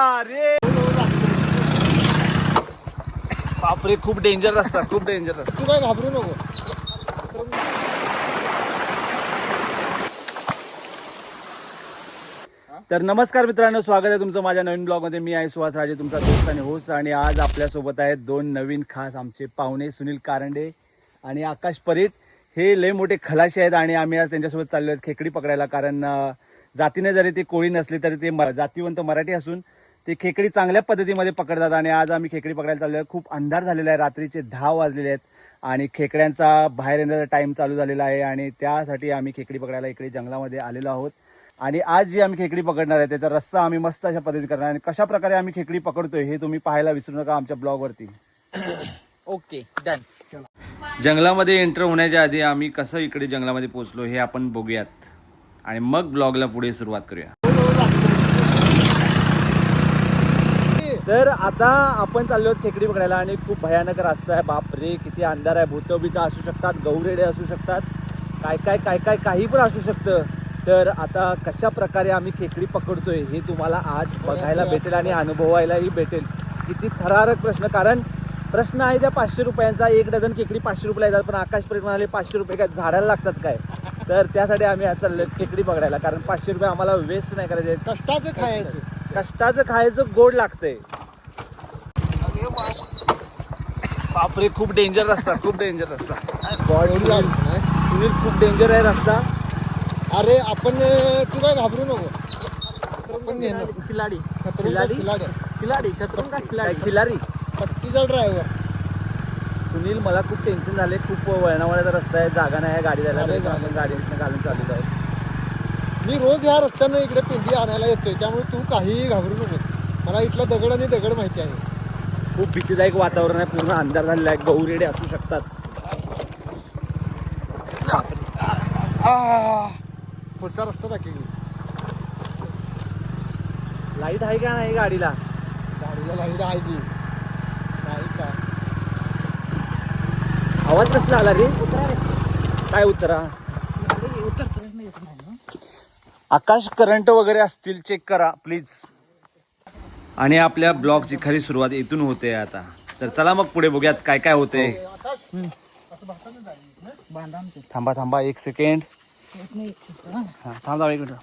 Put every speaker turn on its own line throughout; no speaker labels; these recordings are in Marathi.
अरे बापरे खूप डेंजर असतात खूप डेंजर असतात.
तू काय घाबरू नको.
तर नमस्कार मित्रांनो स्वागत आहे तुमचं माझ्या नवीन ब्लॉगमध्ये. मी आहे सुहास राजे तुमचा दोस्त आणि होस्ट आणि आज आपल्यासोबत आहेत दोन नवीन खास आमचे पाहुणे सुनील कारंडे आणि आकाश परीट हे लय मोठे खलाशी आहेत आणि आम्ही आज त्यांच्यासोबत चाललो आहेत खेकडी पकडायला कारण जातीने जरी ते कोळी नसली तरी ते जातीवंत मराठी असून ते खेकडी चांगल्या पद्धतीमध्ये पकडतात आणि आज आम्ही खेकडी पकडायला चाललो आहे खूप अंधार झालेला आहे. रात्रीचे दहा वाजलेले आहेत आणि खेकड्यांचा बाहेर येण्याचा टाईम चालू झालेला आहे आणि त्यासाठी आम्ही खेकडी पकडायला इकडे जंगलामध्ये आलेलो आहोत. आणि आज जी आम्ही खेकडी पकडणार आहे त्याचा रस्सा आम्ही मस्त अशा पद्धतीने करणार आणि कशा प्रकारे आम्ही खेकडी पकडतोय हे तुम्ही पाहायला विसरू नका आमच्या ब्लॉगवरती
ओके डन
जंगलामध्ये एंटर होण्याच्या आधी आम्ही कसं इकडे जंगलामध्ये पोहोचलो हे आपण बघूयात. आणि मग ब्लॉगला पुढे सुरुवात करूया. तर आता आपण चाललो आहोत खेकडी पकडायला आणि खूप भयानक रस्ता आहे. बापरे किती अंधार आहे. भूत असू शकतात गौरेडे असू शकतात. काय काय काय काय काही पण असू शकतं. तर आता कशा प्रकारे आम्ही खेकडी पकडतोय हे तुम्हाला आज बघायला भेटेल आणि अनुभवायलाही भेटेल. किती थरारक प्रश्न. कारण प्रश्न आहे त्या पाचशे रुपयांचा. एक डझन खेकडी पाचशे रुपयाला येतात पण आकाश परीट म्हणाले पाचशे रुपये काय झाडायला लागतात काय? तर त्यासाठी आम्ही आज चाललो खेकडी पकडायला. कारण पाचशे रुपये आम्हाला वेस्ट नाही करायचे.
कष्टाचं खायचं.
कष्टाचं खायचं गोड लागतंय. बापरे खूप डेंजर असतात खूप डेंजर
नाही.
सुनील खूप डेंजर आहे रस्ता.
अरे आपण तू काय घाबरू नको. आपण
खिलाडी.
खिलाडी?
खिलाडी.
खिलाडी खिलाडी?
खिलारी
पट्टीचा ड्रायव्हर
सुनील मला खूप टेन्शन झाले खूप वळणावळ्याचा रस्ता आहे जागा नाही आहे गाडी जायला
अरे.
गाडी घालून चालू आहे.
मी रोज ह्या रस्त्यानं इकडे पिंडी आणायला येतोय त्यामुळे तू काहीही घाबरू नको. मला इथला दगड आणि दगड माहिती आहे.
खूप भीतीदायक वातावरण आहे पूर्ण अंधार झालेला आहे गौरेडे असू शकतात.
पुढचा रस्ता दाखव
लाइट आहे का नाही गाडीला?
गाडीला लाइट आहे की नाही का
आवाज कसला आला रे? काय उतरा आकाश करंट वगैरे असतील चेक करा प्लीज आणि आपल्या ब्लॉगची खरी सुरुवात इथून होते आता. तर चला मग पुढे बघूयात काय काय होते. थांबा थांबा एक सेकंड थांबा हा, एक मिनिट.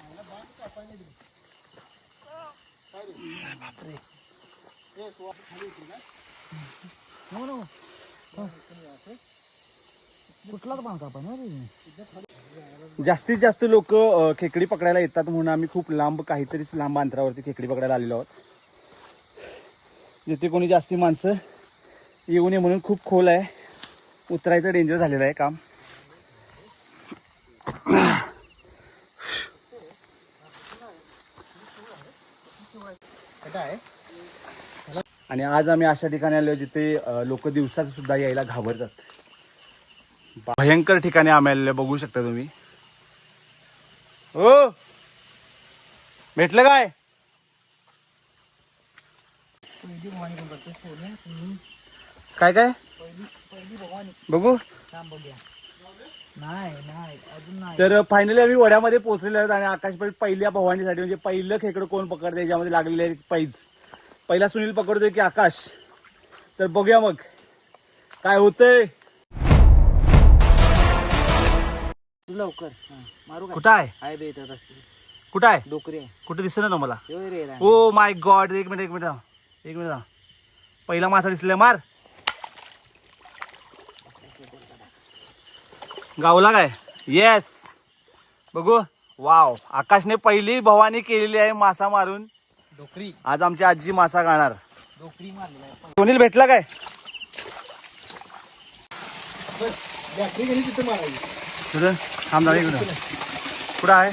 कुठलाच
जास्तीत जास्त लोक खेकडी पकडायला येतात म्हणून आम्ही खूप लांब काहीतरीच लांब अंतरावरती खेकडी पकडायला आलेलो आहोत. जिथे कोणी जास्ती माणसं येऊ नये म्हणून खूप खोल आहे. उतरायचं डेंजर झालेलं आहे काम. आणि आज आम्ही अशा ठिकाणी आलो जिथे लोक दिवसाचं सुद्धा यायला घाबरतात. भयंकर ठिकाणी आम्ही बघू शकता तुम्ही. हो भेटलं काय? काय काय? बघू. तर फायनली आम्ही वड्यामध्ये पोहोचलेले आहोत आणि आकाशपैठ पहिल्या भवानीसाठी म्हणजे पहिलं खेकडं कोण पकडते याच्यामध्ये लागलेले आहे पैज. पहिला सुनील पकडतोय की आकाश? तर बघूया मग. काय होतंय?
लवकर. हा, मारू
कुठं आहे?
आहे बे इथं
कुठं आहे?
डोकरी आहे.
कुठं दिसत ना मला
यो रे रान.
ओ माय गॉड एक मिनिट एक मिनिट थांब. एक मिनिट थांब. पहिला मासा दिसलाय मार. गावला काय? येस बघू. वाव आकाशने पहिली भवानी केलेली आहे मासा मारून.
डोकरी.
आज आमची आजी मासा गाणार
डोकरी मारलेला आहे.
सुनील भेटला काय?
बॅटरी गेली तिथे मारायची.
तुझं थांब झालं इकडं. कुठं आहे?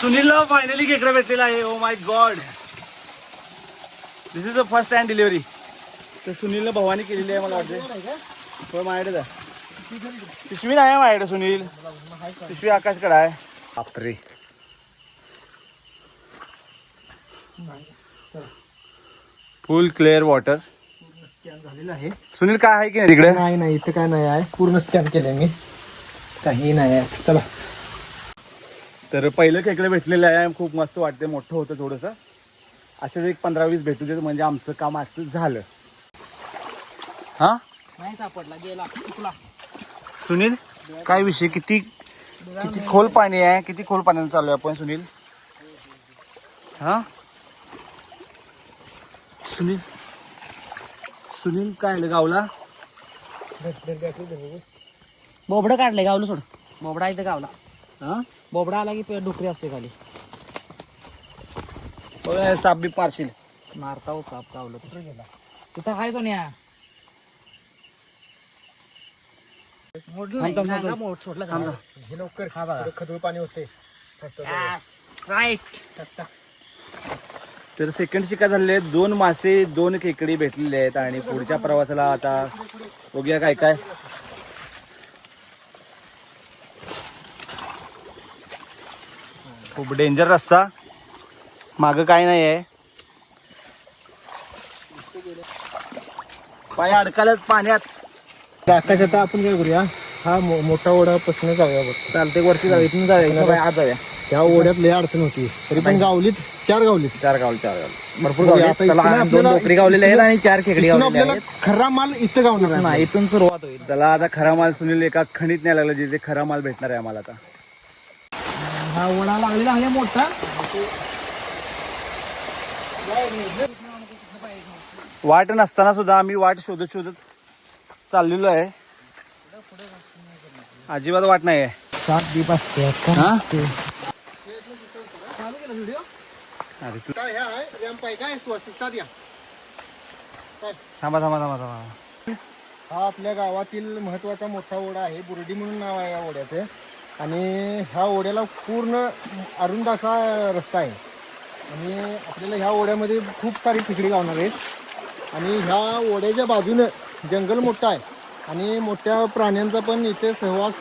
सुनीलला फायनली खेकडं भेटलेलं आहे. ओ my god this is the first hand delivery तर सुनीलला भवानी केलेली आहे मला वाटते हो माझ्याकडेच आहे पिशवी नाही आहे माझ्याकडे सुनील. पिशवी आकाशकडे आहे. बापरे. फुल क्लिअर वॉटर.
स्कॅन झालेला आहे.
सुनील काय आहे की नाही तिकडे?
नाही नाही इथं काय नाही आहे. पूर्ण स्कॅन केलंय मी. काही नाही आहे. चला.
तर पहिलं खेकडे भेटलेलं आहे. खूप मस्त वाटते मोठं होतं थोडंसं. असेच एक पंधरा वीस भेटू देत. म्हणजे आमचं काम आजचं झालं. हा?
नाही सापडला. गेला. चुकला.
सुनील काय विषय? किती किती खोल पाणी आहे? किती खोल पाण्यानं चालू आहे आपण सुनील? हा? सुनील। सुनील काय आलं गावला.
बोबडं काढलंय गावलं सोड. बोबडा इथं गावला.
हा?
बोबडा आला की पे- डुकरी असते खाली.
बघा, साप बी पारशील.
मारता हो साप गावलं कुठं गेला तिथं काय सोन्या. मोडलं नाही.
थांब, थांब,
नागा
थांब.
मोड सोडला
थांब,
का?
हे लवकर
हा बघा.
खदूळ पाणी होते.
Right.
तर सेकंड शिका झालेले आहेत. दोन मासे दोन खेकडी भेटलेले आहेत आणि पुढच्या प्रवासाला आता बघूया काय काय. खूप डेंजर रस्ता. माग काय नाही आहे पाय अडकालच पाण्यात.
आकाश आता आपण काय करूया? हा मो- मोठा ओढा पासून जाऊया बघ.
चालते वरती जाऊया. इथून जाऊया. इथून बाहेर आत जाऊया.
त्या ओढ्यात लय अडचण होती. तरी पण गावलीत. चार गावलीत
चार गावल चार गावल. भरपूर
बघूया,
गावले.
आता
चला
इथून
दोन
आपल्याला-
डोकरी गावलेले आहेत आणि चार खेकडी
इथून
गावलेले
आपल्याला
आहेत.
खरा माल इथं गावणार आहे.
नाही इथून सुरुवात होईल.
चला आता खरा माल सुनील एका खणीत नाही लागला जिथे खरा माल भेटणार आहे आम्हाला आता.
हा ओढा लागलेला आहे मोठा.
वाट नसताना सुद्धा आम्ही वाट शोधत शोधत चाललेलो आहे. अजिबात वाट नाही आहे
सात दीप असते
हा? अरे तू
काय हे आहे? रॅम्प आहे काय? स्वच्छता द्या
थांबा थांबा थांबा थांबा.
हा आपल्या गावातील महत्त्वाचा मोठा ओढा आहे. बुर्डी म्हणून नाव आहे या ओढ्याचं. आणि ह्या ओढ्याला पूर्ण अरुंद असा रस्ता आहे. आणि आपल्याला ह्या ओढ्यामध्ये खूप सारी तिकडी गावणार आहेत. आणि ह्या ओढ्याच्या बाजूनं जंगल मोठं आहे. आणि मोठ्या प्राण्यांचा पण इथे सहवास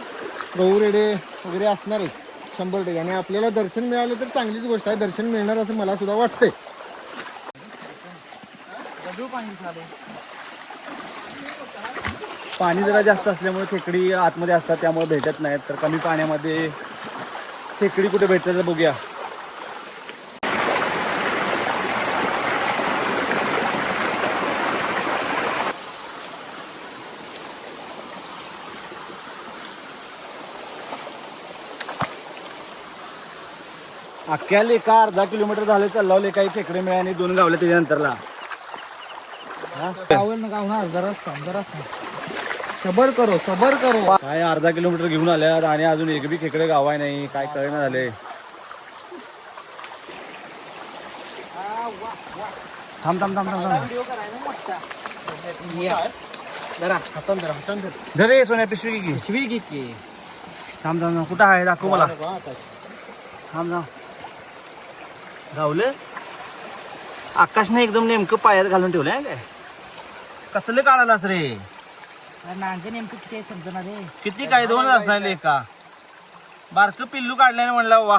गौरेडे वगैरे असणार आहेत. शंभर टक्के. आणि आपल्याला दर्शन मिळालं तर चांगलीच गोष्ट आहे. दर्शन मिळणार असं मला सुद्धा वाटतंय.
पाणी जरा जास्त असल्यामुळे खेकडी आतमध्ये असतात त्यामुळे भेटत नाहीत. तर कमी पाण्यामध्ये खेकडी कुठे भेटतात बघूया. अख्ख्या लेखा अर्धा किलोमीटर झाले चाललावले काही खेकडे मिळाले दोन गावले त्याच्यानंतरला.
गावेल ना गावणार जरा जरा सबर करो सबर करो.
काय अर्धा किलोमीटर घेऊन आल्यात आणि अजून एक बी खेकडे गावाय नाही काय कळना झाले. थांब थांब थांब थांब थांब.
व्हिडिओ करायचा मोठा या. जरा
हातान धरा हातान धर.
धर रे सोन्या पिशवी घे. की.
पिशवी घे की.
थांब थांब थांब. कुठं आहे? दाखव मला. थांब थांब. गावलं आकाशने एकदम नेमकं पायात घालून ठेवलंय काय? कसलं काढायलास रे?
नांगे नेमकं किती आहे समजना रे?
किती काय दोनच असणार लेका बारक पिल्लू काढल्याने म्हणलं वा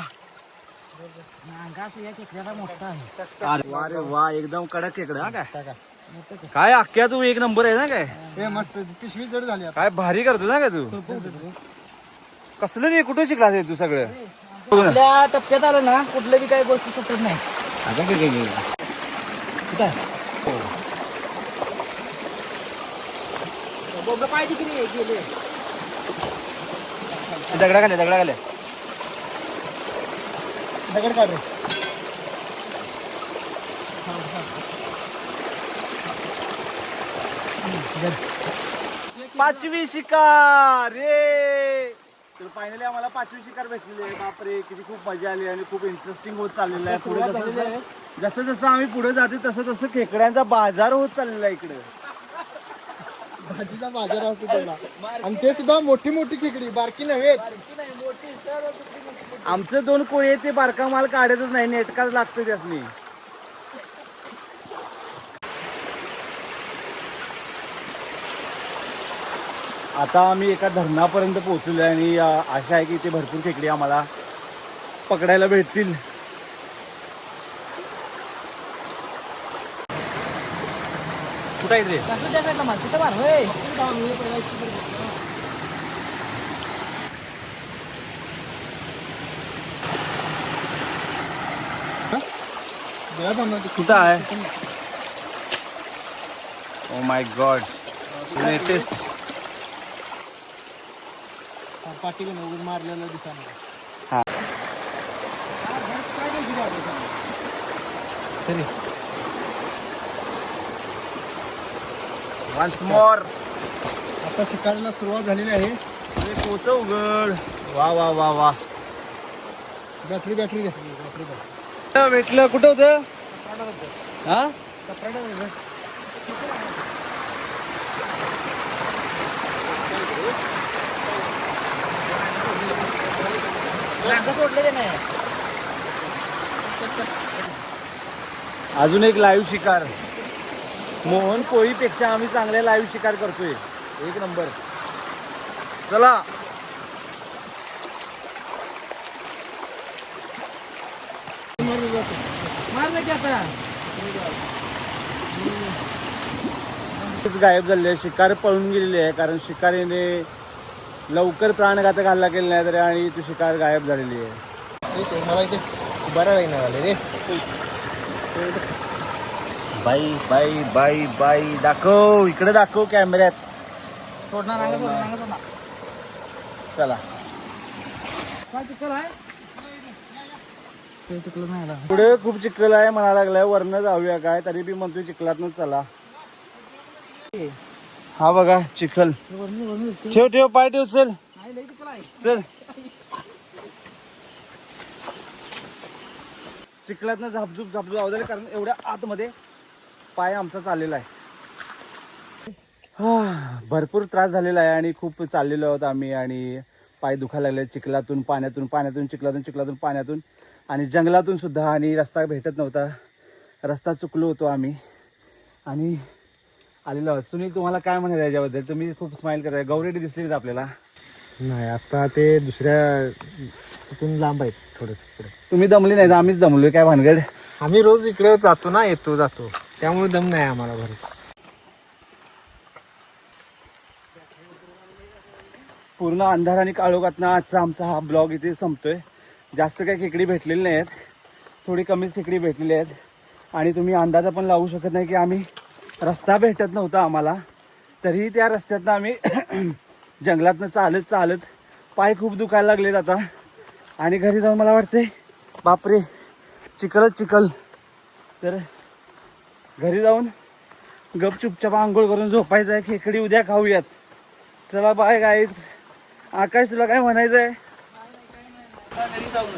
नांगा मोठा आहे.
अरे वा रे वा एकदम कडक खेकडं हा काय. काय अख्ख्या तू एक नंबर आहे ना काय?
मस्त पिशवी जड झाली आता.
काय भारी करतो ना काय तू? कसलं ते कुठं शिकलास हे तू सगळं.
आपल्या टप्प्यात आलं ना कुठलं बी काही गोष्टी सुटत नाही.
आता काय काय काय? आहे?
बोबडं पाय तिकडे गेले.
दगडा खाले दगडा खाले
दगड काढ रे.
पाचवी शिकार रे तर फायनली आम्हाला पाचवी शिकार भेटलेली आहे. बापरे किती खूप मजा आली आणि खूप इंटरेस्टिंग होत चाललेलं आहे. पुढे जसं. जसं जसं आम्ही पुढे जातो तसं तसं खेकड्यांचा बाजार होत चाललेला आहे इकडे.
भाजीचा बाजार असतो त्याला आणि ते सुद्धा मोठी मोठी खेकडी बारकी नव्हे.
आमचं दोन कोळी ते बारका माल काढतच नाही नेटकाच लागतो त्यासनी. आता आम्ही एका धरणापर्यंत पोहोचलेलो आहे आणि आशा आहे की इथे भरपूर खेकडी आम्हाला पकडायला भेटतील. कुठं आहे रे?
ते.
कुठं आहे? ओ माय गॉड लेटेस्ट
नाही, उगाच मारलेलं
हा.
तरी.
वन्स मोर
आता शिकायला सुरुवात झालेली आहे.
पोत उघड. वा वा वा वा.
बॅटरी बॅटरी बॅटरी
भेटलं. कुठं होतं? हा
सोडलं ते नाही
अजून एक लाईव्ह शिकार. मोहन कोळीपेक्षा आम्ही चांगले लाईव्ह शिकार करतोय. एक नंबर चला. गायब झालेली आहे शिकार पळून गेलेली आहे कारण शिकारीने लवकर प्राणघातक हल्ला केला नाही तरी आणि ती शिकार गायब झालेली आहे.
मला इथे बरं लागणार आले रे
बाई बाई बाई बाई दाखव इकडे दाखव कॅमेऱ्यात
सोडणार
चला.
नाही
पुढे खूप चिखल आहे म्हणा लागलाय वरनं जाऊया काय तरी बी म्हणतोय चिखलातनं चला. हा बघा चिखल. ठेव ठेव पाय ठेव चल.
चल. चिखलात ना आहे
झापझूप झापझूप अवधारे कारण एवढ्या आतमध्ये पाय आमचा चाललेला आहे. हा, भरपूर त्रास झालेला आहे आणि खूप चाललेलो आहोत आम्ही आणि पाय दुखायला लागले चिखलातून पाण्यातून पाण्यातून चिखलातून चिखलातून पाण्यातून. आणि जंगलातून सुद्धा आणि रस्ता भेटत नव्हता. रस्ता चुकलो होतो आम्ही. आणि आलेलो आहोत. सुनील तुम्हाला काय म्हणायचं याच्याबद्दल? तुम्ही खूप स्माईल करताय. गौरेडी दिसली नाहीत आपल्याला.
नाही आता ते दुसऱ्या तिथून लांब आहेत थोडस पुढे.
तुम्ही दमले नाही आम्हीच दमलोय. काय भानगड?
आम्ही रोज इकडे जातो ना येतो जातो. त्यामुळे दम नाही आम्हाला भरत.
पूर्ण अंधार आणि काळोखातनं आजचा आमचा हा ब्लॉग इथे संपतोय. जास्त काही खेकडी भेटलेली नाहीत थोडी कमीच खेकडी भेटलेली आहेत. आणि तुम्ही अंदाजा पण लावू शकत नाही की आम्ही रस्ता भेटत नव्हता आम्हाला. तरीही त्या रस्त्यातनं आम्ही जंगलातनं चालत चालत पाय खूप दुखायला लागलेत आता. आणि घरी जाऊन मला वाटते बापरे चिखलच चिखल. तर घरी जाऊन गपचुपचाप आंघोळ करून झोपायचं आहे खेकडी उद्या खाऊयात. चला बाय गाईच आकाश तुला काय म्हणायचं आहे घरी जाऊन